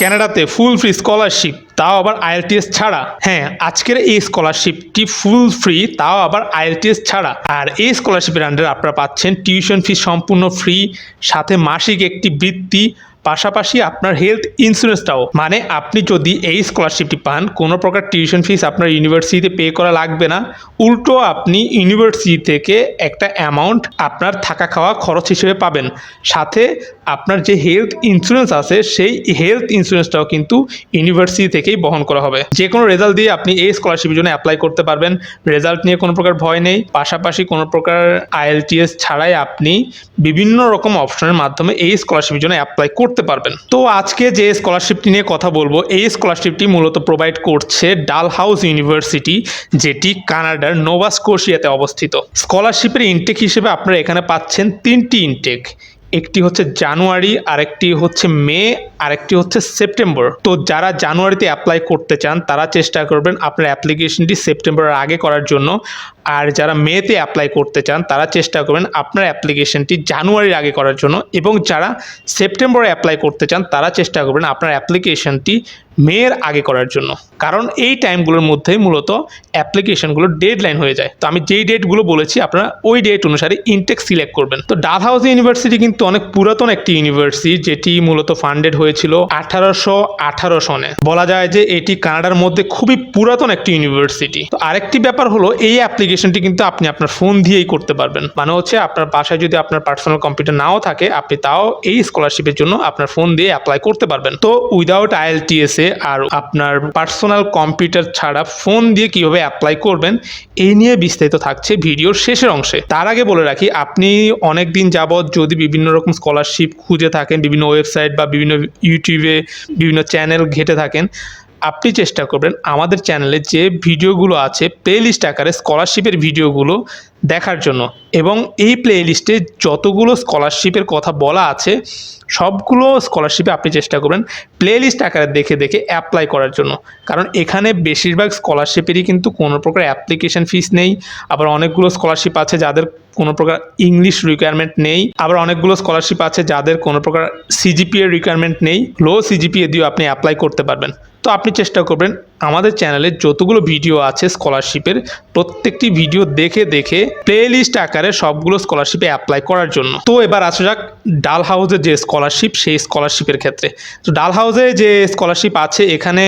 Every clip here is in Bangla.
কানাডাতে ফুল ফ্রি স্কলারশিপ, তাও আবার আইএলটিএস ছাড়া। হ্যাঁ আজকের এই স্কলারশিপটি ফুল ফ্রি, তাও আবার আইএলটিএস ছাড়া। আর এই স্কলারশিপের আন্ডারে আপনারা পাচ্ছেন টিউশন ফি সম্পূর্ণ ফ্রি, সাথে মাসিক একটি বৃত্তি পাশাপাশি আপনার হেলথ ইন্স্যুরেন্সটাও মানে আপনি যদি এই স্কলারশিপটি পান, কোনো প্রকার টিউশন ফিস আপনার ইউনিভার্সিটিতে পে করা লাগবে না। উল্টো আপনি ইউনিভার্সিটি থেকে একটা অ্যামাউন্ট আপনার থাকা খাওয়া খরচ হিসেবে পাবেন। সাথে আপনার যে হেলথ ইন্স্যুরেন্স আছে, সেই হেলথ ইন্স্যুরেন্সটাও কিন্তু ইউনিভার্সিটি থেকেই বহন করা হবে। যে কোনো রেজাল্ট দিয়ে আপনি এই স্কলারশিপের জন্য অ্যাপ্লাই করতে পারবেন। রেজাল্ট নিয়ে কোনো প্রকার ভয় নেই। পাশাপাশি কোনো প্রকার আইএলটিএস ছাড়াই আপনি বিভিন্ন রকম অপশনের মাধ্যমে এই স্কলারশিপের জন্য অ্যাপ্লাই করতে পারবেন। তো আজকে যে স্কলারশিপটি নিয়ে কথা বলব, এই স্কলারশিপটি মূলত প্রোভাইড করছে ডাল হাউস ইউনিভার্সিটি যেটি কানাডার নোভাস্কোশিয়াতে অবস্থিত। স্কলারশিপের ইনটেক হিসেবে আপনারা এখানে পাচ্ছেন তিনটি ইনটেক একটি হচ্ছে জানুয়ারি, আরেকটি হচ্ছে মে, আরেকটি হচ্ছে সেপ্টেম্বর। তো যারা জানুয়ারিতে অ্যাপ্লাই করতে চান, তারা চেষ্টা করবেন আপনার অ্যাপ্লিকেশনটি সেপ্টেম্বরের আগে করার জন্য। আর যারা মেতে অ্যাপ্লাই করতে চান, তারা চেষ্টা করবেন আপনার অ্যাপ্লিকেশনটি জানুয়ারির আগে করার জন্য এবং যারা সেপ্টেম্বরে অ্যাপ্লাই করতে চান, তারা চেষ্টা করবেন আপনার অ্যাপ্লিকেশনটি মেয়ের আগে করার জন্য। কারণ এই টাইমগুলোর মধ্যেই মূলত অ্যাপ্লিকেশনগুলোর ডেডলাইন হয়ে যায়। তো আমি যেই ডেটগুলো বলেছি, আপনারা ওই ডেট অনুসারে ইনটেক সিলেক্ট করবেন। তো ডাল হাউস ইউনিভার্সিটি কিন্তু অনেক পুরাতন একটি ইউনিভার্সিটি যেটি মূলত ফান্ডেড হয়েছিল আঠারোশো আঠারো সনে। বলা যায় যে এটি কানাডার মধ্যে খুবই পুরাতন একটি ইউনিভার্সিটি তো আরেকটি ব্যাপার হলো, এই অ্যাপ্লিকেশনটি কিন্তু আপনি আপনার ফোন দিয়েই করতে পারবেন। মানে হচ্ছে আপনার বাসায় যদি আপনার পার্সোনাল কম্পিউটার নাও থাকে, আপনি তাও এই স্কলারশিপের জন্য আপনার ফোন দিয়ে অ্যাপ্লাই করতে পারবেন। তো উইদাউট আইএলটিএস এ আর আপনার পার্সোনাল কম্পিউটার ছাড়া ফোন দিয়ে কীভাবে অ্যাপ্লাই করবেন, এই নিয়ে বিস্তারিত থাকছে ভিডিওর শেষের অংশে। তার আগে বলে রাখি, আপনি অনেক দিন যাবৎ যদি বিভিন্ন রকম স্কলারশিপ খুঁজে থাকেন, বিভিন্ন ওয়েবসাইট বা বিভিন্ন ইউটিউবে বিভিন্ন চ্যানেল ঘেটে থাকেন আপনি চেষ্টা করবেন আমাদের চ্যানেলে যে ভিডিওগুলো আছে প্লে লিস্ট আকারে স্কলারশিপের ভিডিওগুলো দেখার জন্য। এবং এই প্লে লিস্টে যতগুলো স্কলারশিপের কথা বলা আছে, সবগুলো স্কলারশিপে আপনি চেষ্টা করবেন প্লে লিস্ট আকারে দেখে দেখে অ্যাপ্লাই করার জন্য। কারণ এখানে বেশিরভাগ স্কলারশিপেরই কিন্তু কোনো প্রকার অ্যাপ্লিকেশন ফিস নেই, আবার অনেকগুলো স্কলারশিপ আছে যাদের কোনো প্রকার ইংলিশ রিকোয়ারমেন্ট নেই, আবার অনেকগুলো স্কলারশিপ আছে যাদের কোনো প্রকার সিজিপিএ রিকোয়ারমেন্ট নেই লো সিজিপিএ দিয়েও আপনি অ্যাপ্লাই করতে পারবেন। তো আপনি চেষ্টা করবেন আমাদের চ্যানেলে যতগুলো ভিডিও আছে স্কলারশিপের প্রত্যেকটি ভিডিও দেখে দেখে প্লে লিস্ট আকারে সবগুলো স্কলারশিপে অ্যাপ্লাই করার জন্য। তো এবার আসা যাক ডাল হাউসের যে স্কলারশিপ সেই স্কলারশিপের ক্ষেত্রে। তো ডাল হাউসে যে স্কলারশিপ আছে, এখানে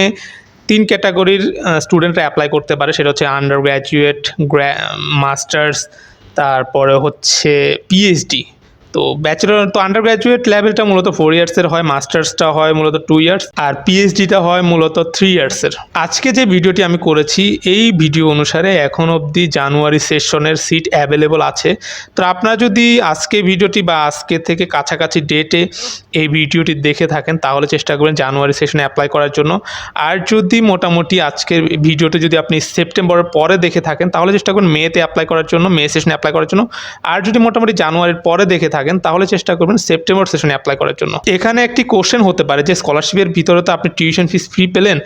তিন ক্যাটাগরির স্টুডেন্টরা অ্যাপ্লাই করতে পারে। সেটা হচ্ছে আন্ডার গ্র্যাজুয়েট মাস্টার্স তারপরে হচ্ছে পিএইচডি তো ব্যাচেলর তো আন্ডার গ্র্যাজুয়েট লেভেলটা মূলত ফোর ইয়ার্সের হয় মাস্টার্সটা হয় মূলত টু ইয়ার্স আর পিএইচডিটা হয় মূলত থ্রি ইয়ার্সের আজকে যে ভিডিওটি আমি করেছি, এই ভিডিও অনুসারে এখন অবধি জানুয়ারি সেশনের সিট অ্যাভেলেবল আছে। তো আপনারা যদি আজকে ভিডিওটি বা আজকে থেকে কাছাকাছি ডেটে এই ভিডিওটি দেখে থাকেন, তাহলে চেষ্টা করবেন জানুয়ারি সেশনে অ্যাপ্লাই করার জন্য। আর যদি মোটামুটি আজকের ভিডিওটি যদি আপনি সেপ্টেম্বরের পরে দেখে থাকেন, তাহলে চেষ্টা করুন মেতে অ্যাপ্লাই করার জন্য মে সেশনে অ্যাপ্লাই করার জন্য। আর যদি মোটামুটি জানুয়ারির পরে দেখে থাকেন তাহলে চেষ্টা করবেন সেপ্টেম্বর সেশনে অ্যাপ্লাই করার জন্য। এখানে একটি কোশ্চেন হতে পারে যে স্কলারশিপের ভিতরে তো আপনি টিউশন ফিস ফ্রি পেলেন,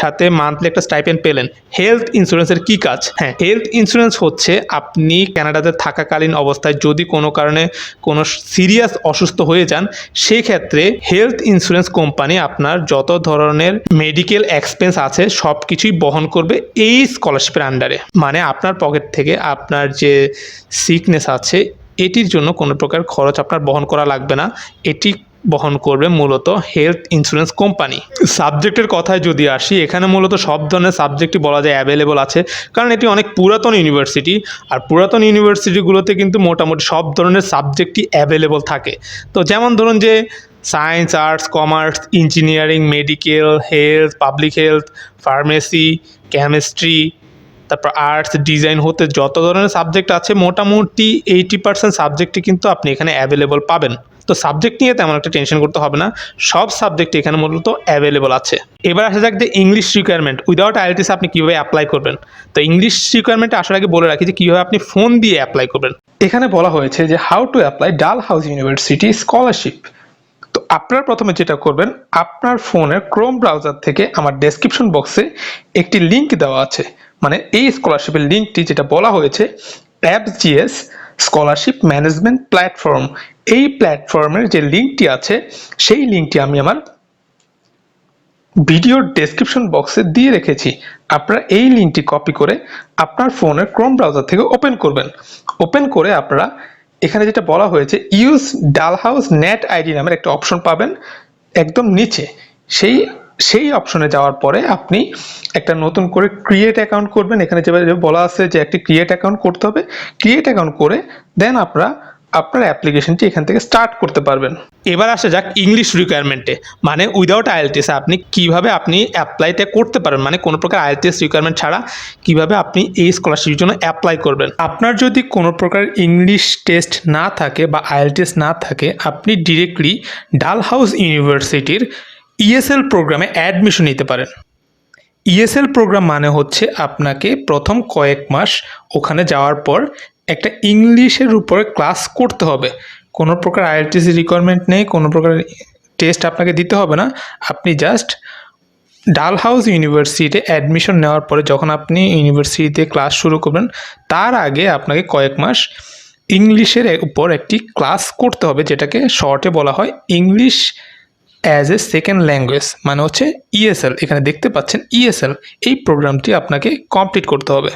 সাথে মান্থলি একটা স্টাইপেন্ড পেলেন। হেলথ ইন্স্যুরেন্সের কি কাজ? হ্যাঁ হেলথ ইন্স্যুরেন্স হচ্ছে আপনি কানাডাতে থাকাকালীন অবস্থায় যদি কোনো কারণে কোনো সিরিয়াস অসুস্থ হয়ে যান, সেক্ষেত্রে হেলথ ইন্স্যুরেন্স কোম্পানি আপনার যত ধরনের মেডিকেল এক্সপেন্স আছে সব কিছুই বহন করবে এই স্কলারশিপের আন্ডারে মানে আপনার পকেট থেকে আপনার যে সিকনেস আছে এটির জন্য কোনো প্রকার খরচ আপনার বহন করা লাগবে না। এটি বহন করবে মূলত হেলথ ইন্স্যুরেন্স কোম্পানি। সাবজেক্টের কথায় যদি আসি, এখানে মূলত সব ধরনের সাবজেক্টই বলা যায় অ্যাভেলেবল আছে। কারণ এটি অনেক পুরাতন ইউনিভার্সিটি, আর পুরাতন ইউনিভার্সিটিগুলোতে কিন্তু মোটামুটি সব ধরনের সাবজেক্টই অ্যাভেলেবল থাকে। তো যেমন ধরুন যে, science, arts, commerce, engineering, medical, health, public health, pharmacy, chemistry তারপর আর্টস ডিজাইন হতে যত ধরনের সাবজেক্ট আছে, মোটামুটি এইটি পার্সেন্ট সাবজেক্টই কিন্তু আপনি এখানে অ্যাভেলেবল পাবেন। তো সাবজেক্ট নিয়ে তেমন একটা টেনশন করতে হবে না। সব সাবজেক্ট এখানে মূলত অ্যাভেলেবল আছে। এবার আসা যাক যে ইংলিশ রিকোয়ারমেন্ট উইদাউট আইএলটিস আপনি কীভাবে অ্যাপ্লাই করবেন? তো ইংলিশ রিকোয়ারমেন্ট আসার আগে বলে রাখি যে কীভাবে আপনি ফোন দিয়ে অ্যাপ্লাই করবেন। এখানে বলা হয়েছে যে how to apply Dalhousie university scholarship আপনার প্রথমে যেটা করবেন, আপনার ফোনের ক্রোম ব্রাউজার থেকে আমার ডেসক্রিপশন বক্সে একটি লিংক দেওয়া আছে। মানে এই স্কলারশিপের লিঙ্কটি যেটা বলা হয়েছে apps GS scholarship management platform এই প্ল্যাটফর্মের যে লিঙ্কটি আছে, সেই লিঙ্কটি আমি আমার ভিডিওর ডেসক্রিপশন বক্সে দিয়ে রেখেছি। আপনারা এই লিঙ্কটি কপি করে আপনার ফোনের ক্রোম ব্রাউজার থেকে ওপেন করবেন। ওপেন করে আপনারা এখানে যেটা বলা হয়েছে ইউজ ডালহাউস নেট আইডি নামের একটা অপশন পাবেন একদম নিচে। সেই সেই অপশনে যাওয়ার পরে আপনি একটা নতুন করে ক্রিয়েট অ্যাকাউন্ট করবেন। এখানে যেভাবে বলা আছে যে একটি ক্রিয়েট অ্যাকাউন্ট করতে হবে। ক্রিয়েট অ্যাকাউন্ট করে দেন আপনারা আপনার অ্যাপ্লিকেশনটি এখান থেকে স্টার্ট করতে পারবেন। এবার আসা যাক ইংলিশ রিকোয়ারমেন্টে মানে উইদাউট আইএলটিএস আপনি কীভাবে আপনি অ্যাপ্লাইটা করতে পারেন মানে কোনো প্রকার আইএলটিএস রিকোয়ারমেন্ট ছাড়া কীভাবে আপনি এই স্কলারশিপের জন্য অ্যাপ্লাই করবেন? আপনার যদি কোনো প্রকার ইংলিশ টেস্ট না থাকে বা আইএলটিএস না থাকে, আপনি ডিরেক্টলি ডাল হাউস ইউনিভার্সিটির ইএসএল প্রোগ্রামে অ্যাডমিশন নিতে পারেন। ইএসএল প্রোগ্রাম মানে হচ্ছে আপনাকে প্রথম কয়েক মাস ওখানে যাওয়ার পর একটা ইংলিশের উপরে ক্লাস করতে হবে। কোনো প্রকার আইএলটিসি রিকোয়ারমেন্ট নেই, কোনো প্রকার টেস্ট আপনাকে দিতে হবে না। আপনি জাস্ট ডাল হাউস ইউনিভার্সিটিতে অ্যাডমিশন নেওয়ার পরে যখন আপনি ইউনিভার্সিটিতে ক্লাস শুরু করবেন, তার আগে আপনাকে কয়েক মাস ইংলিশের উপর একটি ক্লাস করতে হবে, যেটাকে শর্টে বলা হয় English as a second language মানে হচ্ছে ইএসএল এখানে দেখতে পাচ্ছেন ইএসএল এই প্রোগ্রামটি আপনাকে কমপ্লিট করতে হবে।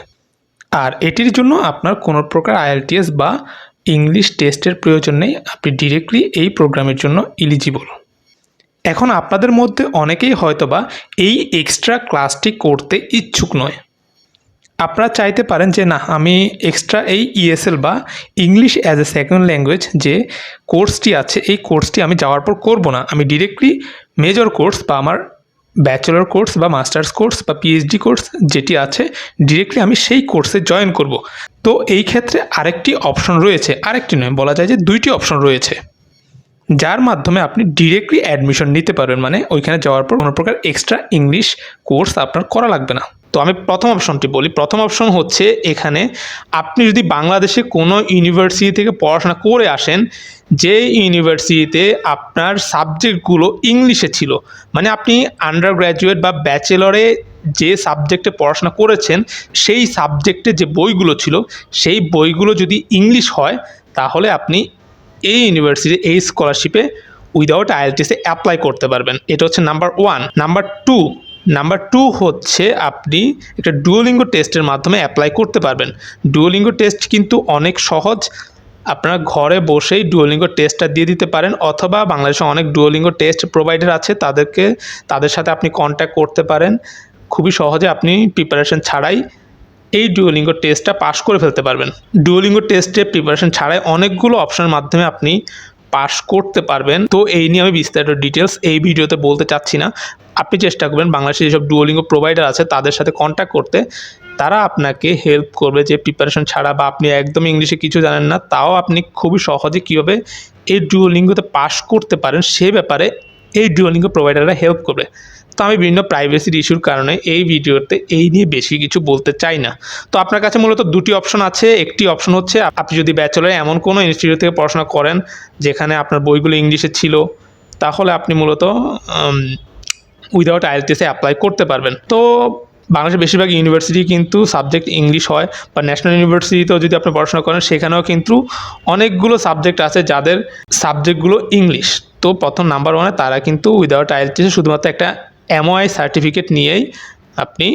আর এটির জন্য আপনার কোনো প্রকার আইএলটিএস বা ইংলিশ টেস্টের প্রয়োজন নেই। আপনি ডিরেক্টলি এই প্রোগ্রামের জন্য ইলিজিবল এখন আপনাদের মধ্যে অনেকেই হয়তোবা এই এক্সট্রা ক্লাসটি করতে ইচ্ছুক নয়। আপনারা চাইতে পারেন যে, না, আমি এক্সট্রা এই ইএসএল বা English as a second language যে কোর্সটি আছে, এই কোর্সটি আমি যাওয়ার পর করব না। আমি ডিরেক্টলি মেজর কোর্স বা আমার ব্যাচেলর কোর্স বা মাস্টার্স কোর্স বা পিএইচডি কোর্স যেটি আছে ডিরেক্টলি আমি সেই কোর্সে জয়েন করব। তো এই ক্ষেত্রে আরেকটি অপশন রয়েছে। আরেকটি নয়, বলা যায় যে দুইটি অপশন রয়েছে। যার মাধ্যমে আপনি ডিরেক্টলি অ্যাডমিশন নিতে পারবেন। মানে ওইখানে যাওয়ার পর কোনো প্রকার এক্সট্রা ইংলিশ কোর্স আপনার করা লাগবে না। তো আমি প্রথম অপশনটি বলি। প্রথম অপশন হচ্ছে এখানে আপনি যদি বাংলাদেশে কোনো ইউনিভার্সিটি থেকে পড়াশোনা করে আসেন যে ইউনিভার্সিটিতে আপনার সাবজেক্টগুলো ইংলিশে ছিল মানে আপনি আন্ডার গ্র্যাজুয়েট বা ব্যাচেলরে যে সাবজেক্টে পড়াশোনা করেছেন, সেই সাবজেক্টে যে বইগুলো ছিল, সেই বইগুলো যদি ইংলিশ হয়, তাহলে আপনি এই ইউনিভার্সিটি এই স্কলারশিপে উইদাউট আইএলটিসে অ্যাপ্লাই করতে পারবেন। এটা হচ্ছে number one number two number two হচ্ছে আপনি একটা ডুয়োলিঙ্গো টেস্টের মাধ্যমে অ্যাপ্লাই করতে পারবেন। ডুয়োলিঙ্গো টেস্ট কিন্তু অনেক সহজ। আপনারা ঘরে বসেই ডুয়োলিঙ্গো টেস্টটা দিয়ে দিতে পারেন অথবা বাংলাদেশে অনেক ডুয়োলিঙ্গো টেস্ট প্রোভাইডার আছে, তাদেরকে, তাদের সাথে আপনি কন্ট্যাক্ট করতে পারেন। খুবই সহজে আপনি প্রিপারেশন ছাড়াই এই ডুয়োলিঙ্গো টেস্টটা পাস করে ফেলতে পারবেন। ডুয়োলিঙ্গো টেস্টে প্রিপারেশন ছাড়াই অনেকগুলো অপশনের মাধ্যমে আপনি পাস করতে পারবেন। তো এই নিয়ে আমি বিস্তারিত ডিটেলস এই ভিডিওতে বলতে চাচ্ছি না। আপনি চেষ্টা করবেন বাংলাদেশে যেসব ডুয়োলিঙ্গো প্রোভাইডার আছে, তাদের সাথে কন্ট্যাক্ট করতে। তারা আপনাকে হেল্প করবে যে প্রিপারেশন ছাড়া বা আপনি একদম ইংলিশে কিছু জানেন না, তাও আপনি খুবই সহজে কীভাবে এই ডুয়োলিঙ্গোতে পাস করতে পারেন, সে ব্যাপারে এই ডুয়োলিঙ্গো প্রোভাইডাররা হেল্প করবে। তো আমি বিভিন্ন প্রাইভেসির ইস্যুর কারণে এই ভিডিওতে এই নিয়ে বেশি কিছু বলতে চাই না। তো আপনার কাছে মূলত দুটি অপশন আছে, একটি অপশন হচ্ছে আপনি যদি ব্যাচেলার এমন কোনো ইনস্টিটিউট থেকে পড়াশোনা করেন যেখানে আপনার বইগুলো ইংলিশে ছিল, তাহলে আপনি মূলত উইদাউট আইএলটিএসে অ্যাপ্লাই করতে পারবেন। তো বাংলাদেশের বেশিরভাগ ইউনিভার্সিটি কিন্তু সাবজেক্ট ইংলিশ হয় বা ন্যাশনাল ইউনিভার্সিটিতেও যদি আপনি পড়াশোনা করেন, সেখানেও কিন্তু অনেকগুলো সাবজেক্ট আছে যাদের সাবজেক্টগুলো ইংলিশ তো প্রথম নাম্বার ওয়ানে তারা কিন্তু উইদাউট আইএলটিএসে শুধুমাত্র একটা এমওআই সার্টিফিকেট নিয়েই আপনি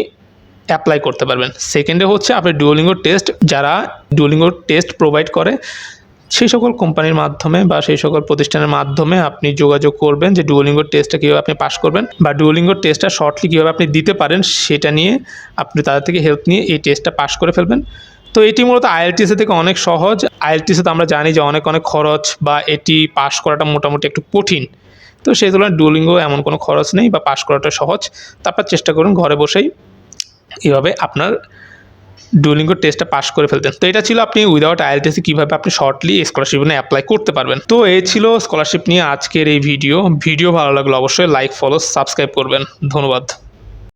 অ্যাপ্লাই করতে পারবেন। সেকেন্ডে হচ্ছে আপনি ডুয়োলিঙ্গো টেস্ট যারা ডুয়োলিঙ্গো টেস্ট প্রোভাইড করে, সেই সকল কোম্পানির মাধ্যমে বা সেই সকল প্রতিষ্ঠানের মাধ্যমে আপনি যোগাযোগ করবেন যে ডুয়োলিঙ্গো টেস্টটা কীভাবে আপনি পাস করবেন বা ডুয়োলিঙ্গো টেস্টটা শর্টলি কীভাবে আপনি দিতে পারেন, সেটা নিয়ে আপনি তাদের থেকে হেল্প নিয়ে এই টেস্টটা পাস করে ফেলবেন। তো এটি মূলত আইএলটিসি থেকে অনেক সহজ। আইএলটিসি তো আমরা জানি যে অনেক অনেক খরচ বা এটি পাস করাটা মোটামুটি একটু কঠিন। তো সেই তুলনায় ডুলিঙ্গো এমন কোনো খরচ নেই বা পাশ করাটা সহজ। তারপর চেষ্টা করুন ঘরে বসেই এভাবে আপনার ডুলিঙ্গো টেস্টটা পাশ করে ফেলতেন তো এটা ছিল আপনি উইদাউট আইএলটিসি কীভাবে আপনি শর্টলি স্কলারশিপ নিয়ে অ্যাপ্লাই করতে পারবেন। তো এই ছিল স্কলারশিপ নিয়ে আজকের এই ভিডিও ভিডিও ভালো লাগল অবশ্যই লাইক ফলো সাবস্ক্রাইব করবেন। ধন্যবাদ।